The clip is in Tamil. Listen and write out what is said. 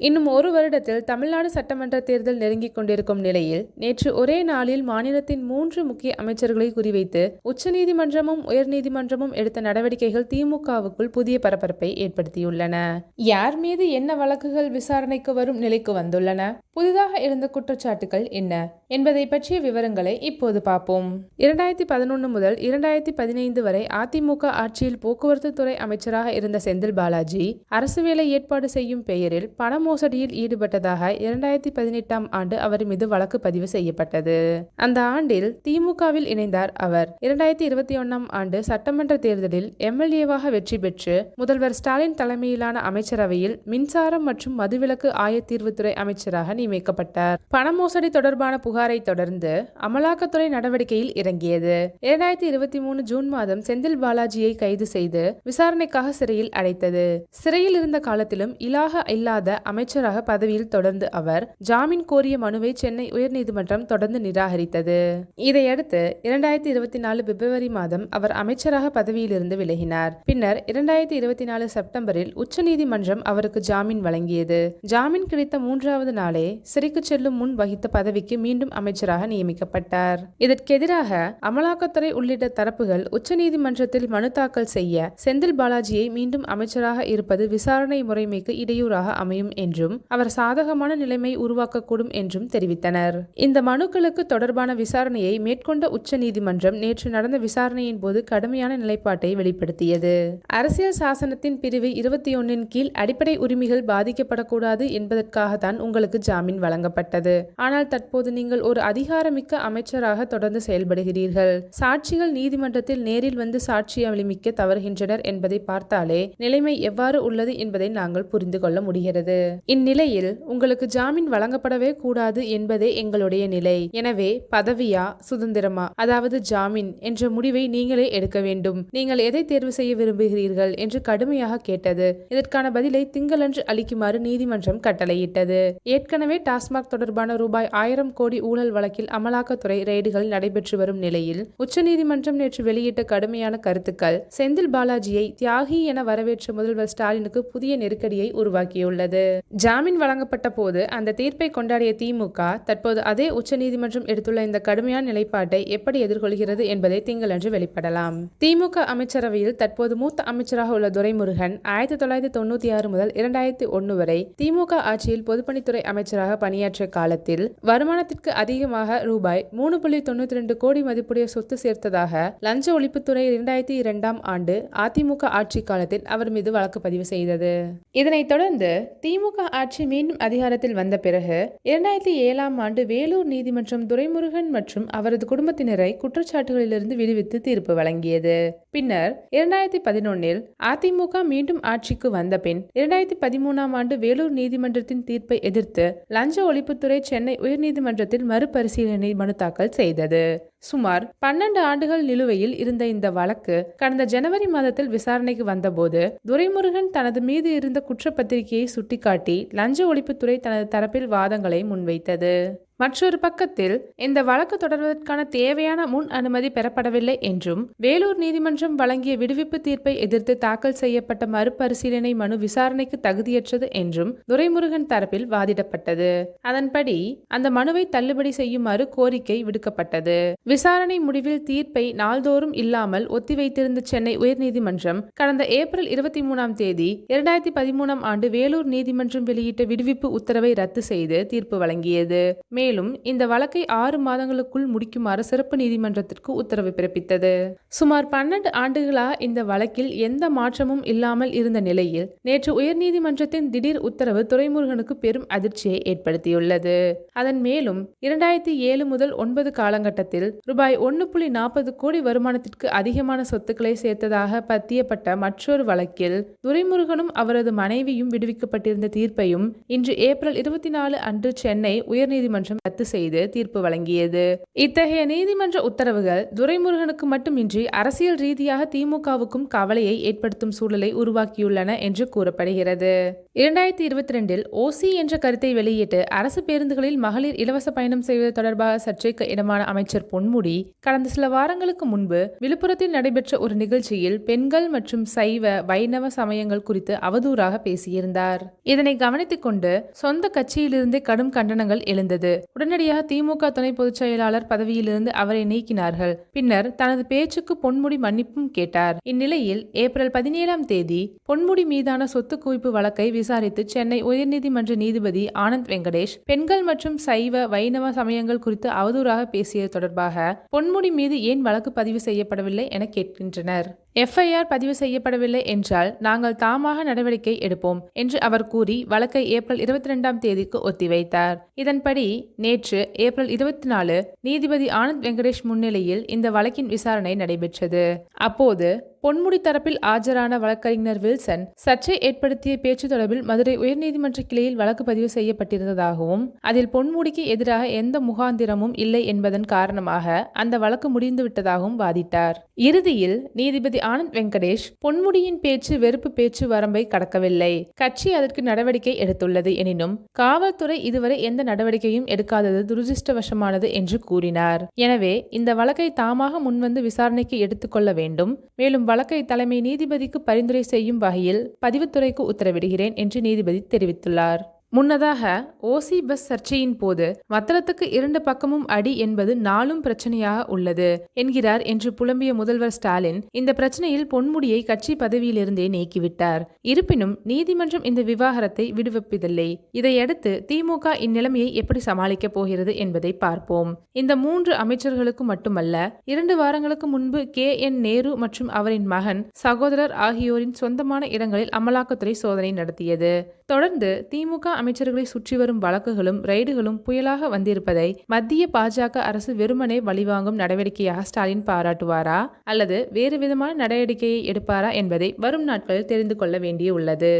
இன்னும் ஒரு வருடத்தில் தமிழ்நாடு சட்டமன்ற தேர்தல் நெருங்கிக் கொண்டிருக்கும் நிலையில் நேற்று ஒரே நாளில் மாநிலத்தின் மூன்று முக்கிய அமைச்சர்களை குறிவைத்து உச்சநீதிமன்றமும் உயர்நீதிமன்றமும் எடுத்த நடவடிக்கைகள் திமுகவுக்குள் புதிய பரபரப்பை ஏற்படுத்தியுள்ளன. யார் மீது என்ன வழக்குகள் விசாரணைக்கு வரும் நிலைக்கு வந்துள்ளன? புதிதாக இருந்த குற்றச்சாட்டுகள் என்ன? என்பதை பற்றிய விவரங்களை இப்போது பார்ப்போம். இரண்டாயிரத்தி பதினொன்று முதல் இரண்டாயிரத்தி பதினைந்து வரை அதிமுக ஆட்சியில் போக்குவரத்து துறை அமைச்சராக இருந்த செந்தில் பாலாஜி அரசு வேலை ஏற்பாடு செய்யும் பெயரில் பணம் மோசடியில் ஈடுபட்டதாக இரண்டாயிரத்தி பதினெட்டாம் ஆண்டு அவர் மீது வழக்கு பதிவு செய்யப்பட்டது. அந்த ஆண்டில் திமுகவில் இணைந்தார் அவர். இரண்டாயிரத்தி இருபத்தி ஒன்னாம் ஆண்டு சட்டமன்ற தேர்தலில் எம்எல்ஏவாக வெற்றி பெற்று முதல்வர் ஸ்டாலின் தலைமையிலான அமைச்சரவையில் மின்சாரம் மற்றும் மதுவிலக்கு ஆயத்தீர்வுத்துறை அமைச்சராக நியமிக்கப்பட்டார். பண மோசடி தொடர்பான புகாரை தொடர்ந்து அமலாக்கத்துறை நடவடிக்கையில் இறங்கியது. இரண்டாயிரத்தி இருபத்தி மூணு ஜூன் மாதம் செந்தில் பாலாஜியை கைது செய்து விசாரணைக்காக சிறையில் அடைத்தது. சிறையில் இருந்த காலத்திலும் இலாக இல்லாத அமைச்சராக பதவியில் தொடர்ந்து அவர் ஜாமீன் கோரிய மனுவை சென்னை உயர்நீதிமன்றம் தொடர்ந்து நிராகரித்தது. இதையடுத்து இரண்டாயிரத்தி இருபத்தி நாலு பிப்ரவரி மாதம் அவர் அமைச்சராக பதவியிலிருந்து விலகினார். பின்னர் இரண்டாயிரத்தி இருபத்தி நாலு செப்டம்பரில் உச்சநீதிமன்றம் அவருக்கு ஜாமீன் வழங்கியது. ஜாமீன் கிடைத்த மூன்றாவது நாளே சிறைக்கு செல்லும் முன் வகித்த பதவிக்கு மீண்டும் அமைச்சராக நியமிக்கப்பட்டார். இதற்கெதிராக அமலாக்கத்துறை உள்ளிட்ட தரப்புகள் உச்சநீதிமன்றத்தில் மனு தாக்கல் செய்ய செந்தில் பாலாஜியை மீண்டும் அமைச்சராக இருப்பது விசாரணை முறைமைக்கு இடையூறாக அமையும் என்றும் அவர் சாதகமான நிலைமை உருவாக்கக்கூடும் என்றும் தெரிவித்தனர். இந்த மனுக்களுக்கு தொடர்பான விசாரணையை மேற்கொண்ட உச்சநீதிமன்றம் நேற்று நடந்த விசாரணையின் போது கடுமையான நிலைப்பாட்டை வெளிப்படுத்தியது. அரசியல் சாசனத்தின் பிரிவு இருபத்தி ஒன்னின் கீழ் அடிப்படை உரிமைகள் பாதிக்கப்படக்கூடாது என்பதற்காகத்தான் உங்களுக்கு ஜாமீன் வழங்கப்பட்டது. ஆனால் தற்போது நீங்கள் ஒரு அதிகாரமிக்க அமைச்சராக தொடர்ந்து செயல்படுகிறீர்கள். சாட்சிகள் நீதிமன்றத்தில் நேரில் வந்து சாட்சி அளிமிக்க தவறுகின்றனர் என்பதை பார்த்தாலே நிலைமை எவ்வாறு உள்ளது என்பதை நாங்கள் புரிந்து கொள்ள முடிகிறது. இந்நிலையில் உங்களுக்கு ஜாமீன் வழங்கப்படவே கூடாது என்பதே எங்களுடைய நிலை. எனவே பதவியா சுதந்திரமா? அதாவது ஜாமீன் என்ற முடிவை நீங்களே எடுக்க வேண்டும். நீங்கள் எதை தேர்வு செய்ய விரும்புகிறீர்கள் என்று கடுமையாக கேட்டது. இதற்கான பதிலை திங்களன்று அளிக்குமாறு நீதிமன்றம் கட்டளையிட்டது. ஏற்கனவே டாஸ்மாக் தொடர்பான ரூபாய் ஆயிரம் கோடி ஊழல் வழக்கில் அமலாக்கத்துறை ரெய்டுகள் நடைபெற்று வரும் நிலையில் உச்சநீதிமன்றம் நேற்று வெளியிட்ட கடுமையான கருத்துக்கள் செந்தில் பாலாஜியை தியாகி என வரவேற்ற முதல்வர் ஸ்டாலினுக்கு புதிய நெருக்கடியை உருவாக்கியுள்ளது. ஜாமீன் வழங்கப்பட்ட போது அந்த தீர்ப்பை கொண்டாடிய திமுக தற்போது அதே உச்சநீதிமன்றம் எடுத்துள்ள இந்த கடுமையான நிலைப்பாட்டை எப்படி எதிர்கொள்கிறது என்பதை திங்களன்று வெளிப்படலாம். திமுக அமைச்சரவையில் தற்போது மூத்த அமைச்சராக உள்ள துரைமுருகன் ஆயிரத்தி தொள்ளாயிரத்தி தொண்ணூத்தி ஆறு முதல் இரண்டாயிரத்தி ஒன்று வரை திமுக ஆட்சியில் பொதுப்பணித்துறை அமைச்சராக பணியாற்றிய காலத்தில் வருமானத்திற்கு அதிகமாக ரூபாய் மூணு புள்ளி தொண்ணூத்தி ரெண்டு கோடி மதிப்புடைய சொத்து சேர்த்ததாக லஞ்ச ஒழிப்புத்துறை இரண்டாயிரத்தி இரண்டாம் ஆண்டு அதிமுக ஆட்சி காலத்தில் அவர் மீது வழக்கு பதிவு செய்தது. இதனைத் தொடர்ந்து திமுக ஆட்சி மீண்டும் அதிகாரத்தில் வந்த பிறகு இரண்டாயிரத்தி ஏழாம் ஆண்டு வேலூர் நீதிமன்றம் துரைமுருகன் மற்றும் அவரது குடும்பத்தினரை குற்றச்சாட்டுகளிலிருந்து விடுவித்து தீர்ப்பு வழங்கியது. பின்னர் இரண்டாயிரத்தி பதினொன்னில் அதிமுக மீண்டும் ஆட்சிக்கு வந்த பின் இரண்டாயிரத்தி பதிமூணாம் ஆண்டு வேலூர் நீதிமன்றத்தின் தீர்ப்பை எதிர்த்து லஞ்ச ஒழிப்புத்துறை சென்னை உயர்நீதிமன்றத்தில் மறுபரிசீலனை மனு தாக்கல் செய்தது. சுமார் பன்னெண்டு ஆண்டுகள் நிலுவையில் இருந்த இந்த வழக்கு கடந்த ஜனவரி மாதத்தில் விசாரணைக்கு வந்தபோது துரைமுருகன் தனது மீது இருந்த குற்றப்பத்திரிகையை சுட்டிக்காட்டி லஞ்ச ஒழிப்புத்துறை தனது தரப்பில் வாதங்களை முன்வைத்தது. மற்றொரு பக்கத்தில் இந்த வழக்கு தொடர்வதற்கான தேவையான முன் அனுமதி பெறப்படவில்லை என்றும் வேலூர் நீதிமன்றம் வழங்கிய விடுவிப்பு தீர்ப்பை எதிர்த்து தாக்கல் செய்யப்பட்ட மறுபரிசீலனை மனு விசாரணைக்கு தகுதியற்றது என்றும் துரைமுருகன் தரப்பில் வாதிடப்பட்டது. அதன்படி அந்த மனுவை தள்ளுபடி செய்யுமாறு கோரிக்கை விடுக்கப்பட்டது. விசாரணை முடிவில் தீர்ப்பை நாள்தோறும் இல்லாமல் ஒத்திவைத்திருந்த சென்னை உயர்நீதிமன்றம் கடந்த ஏப்ரல் இருபத்தி மூணாம் தேதி இரண்டாயிரத்தி பதிமூணாம் ஆண்டு வேலூர் நீதிமன்றம் வெளியிட்ட விடுவிப்பு உத்தரவை ரத்து செய்து தீர்ப்பு வழங்கியது. மேலும் இந்த வழக்கை ஆறு மாதங்களுக்குள் முடிக்குமாறு சிறப்பு நீதிமன்றத்திற்கு உத்தரவு பிறப்பித்தது. சுமார் பன்னெண்டு ஆண்டுகளா இந்த வழக்கில் எந்த மாற்றமும் இல்லாமல் இருந்த நிலையில் நேற்று உயர்நீதிமன்றத்தின் திடீர் உத்தரவு துறைமுருகனுக்கு பெரும் அதிர்ச்சியை ஏற்படுத்தியுள்ளது. அதன் மேலும் இரண்டாயிரத்தி ஏழு முதல் ஒன்பது காலகட்டத்தில் ரூபாய் ஒன்று புள்ளி நாற்பது கோடி வருமானத்திற்கு அதிகமான சொத்துக்களை சேர்த்ததாக பத்தியப்பட்ட மற்றொரு வழக்கில் துரைமுருகனும் அவரது மனைவியும் விடுவிக்கப்பட்டிருந்த தீர்ப்பையும் இன்று ஏப்ரல் இருபத்தி நாலு அன்று சென்னை உயர்நீதிமன்றம் நீதிமன்றம் ரத்து செய்து தீர்ப்பு வழங்கியது. இத்தகைய நீதிமன்ற உத்தரவுகள் துரைமுருகனுக்கு மட்டுமின்றி அரசியல் ரீதியாக திமுகவுக்கும் கவலையை ஏற்படுத்தும் சூழலை உருவாக்கியுள்ளன என்று கூறப்படுகிறது. இரண்டாயிரத்தி இருபத்தி ரெண்டில் ஓசி என்ற கருத்தை வெளியிட்டு அரசு பேருந்துகளில் மகளிர் இலவச பயணம் செய்வது தொடர்பாக சர்ச்சைக்கு இடமான அமைச்சர் பொன்முடி கடந்த சில வாரங்களுக்கு முன்பு விழுப்புரத்தில் நடைபெற்ற ஒரு நிகழ்ச்சியில் பெண்கள் மற்றும் சைவ வைணவ சமயங்கள் குறித்து அவதூறாக பேசியிருந்தார். இதனை கவனித்துக் கொண்டு சொந்த கட்சியிலிருந்தே கடும் கண்டனங்கள் எழுந்தது. உடனடியாக திமுக துணை பொதுச் செயலாளர் பதவியிலிருந்து அவரை நீக்கினார்கள். பின்னர் தனது பேச்சுக்கு பொன்முடி மன்னிப்பும் கேட்டார். இந்நிலையில் ஏப்ரல் பதினேழாம் தேதி பொன்முடி மீதான சொத்து குவிப்பு வழக்கை விசாரித்து சென்னை உயர்நீதிமன்ற நீதிபதி ஆனந்த் வெங்கடேஷ் பெண்கள் மற்றும் சைவ வைணவ சமயங்கள் குறித்து அவதூறாக பேசியது தொடர்பாக பொன்முடி மீது ஏன் வழக்கு பதிவு செய்யப்படவில்லை என கேட்கின்றனர். எஃப்ஐஆர் பதிவு செய்யப்படவில்லை என்றால் நாங்கள் தாமாக நடவடிக்கை எடுப்போம் என்று அவர் கூறி வழக்கை ஏப்ரல் இருபத்தி ரெண்டாம் தேதிக்கு ஒத்திவைத்தார். இதன்படி நேற்று ஏப்ரல் இருபத்தி நாலு நீதிபதி ஆனந்த் வெங்கடேஷ் முன்னிலையில் இந்த வழக்கின் விசாரணை நடைபெற்றது. அப்போது பொன்முடி தரப்பில் ஆஜரான வழக்கறிஞர் வில்சன் சர்ச்சை ஏற்படுத்திய பேச்சு தொடர்பில் மதுரை உயர்நீதிமன்ற கிளையில் வழக்கு பதிவு செய்யப்பட்டிருந்ததாகவும் அதில் பொன்முடிக்கு எதிராக எந்த முகாந்திரமும் இல்லை என்பதன் காரணமாக அந்த வழக்கு முடிந்துவிட்டதாகவும் வாதிட்டார். இறுதியில் நீதிபதி ஆனந்த் வெங்கடேஷ் பொன்முடியின் பேச்சு வெறுப்பு பேச்சு வரம்பை கடக்கவில்லை. கட்சி அதற்கு நடவடிக்கை எடுத்துள்ளது எனினும் காவல்துறை இதுவரை எந்த நடவடிக்கையும் எடுக்காதது துரதிருஷ்டவசமானது என்று கூறினார். எனவே இந்த வழக்கை தாமாக முன்வந்து விசாரணைக்கு எடுத்துக்கொள்ள வேண்டும். மேலும் வழக்கை தலைமை நீதிபதிக்கு பரிந்துரை செய்யும் வகையில் பதிவுத்துறைக்கு உத்தரவிடுகிறேன் என்று நீதிபதி தெரிவித்துள்ளார். முன்னதாக ஓசி பஸ் சர்ச்சையின் போது மத்தளத்துக்கு இரண்டு பக்கமும் அடி என்பது நாளும் பிரச்சனையாக உள்ளது என்கிறார் என்று புலம்பிய முதல்வர் ஸ்டாலின் இந்த பிரச்சனையில் பொன்முடியை கட்சி பதவியிலிருந்தே நீக்கிவிட்டார். இருப்பினும் நீதிமன்றம் இந்த விவாகரத்தை விடுவிப்பதில்லை. இதையடுத்து திமுக இந்நிலைமையை எப்படி சமாளிக்கப் போகிறது என்பதை பார்ப்போம். இந்த மூன்று அமைச்சர்களுக்கு மட்டுமல்ல இரண்டு வாரங்களுக்கு முன்பு கே. என். நேரு மற்றும் அவரின் மகன் சகோதரர் ஆகியோரின் சொந்தமான இடங்களில் அமலாக்கத்துறை சோதனை நடத்தியது. தொடர்ந்து திமுக அமைச்சர்களை சுற்றி வரும் வழக்குகளும் ரைடுகளும் புயலாக வந்திருப்பதை மத்திய பாஜக அரசு வெறுமனே வழிவாங்கும் நடவடிக்கையாக ஸ்டாலின் பாராட்டுவாரா? அல்லது வேறு விதமான நடவடிக்கையை எடுப்பாரா என்பதை வரும் நாட்களில் தெரிந்து கொள்ள வேண்டியுள்ளது.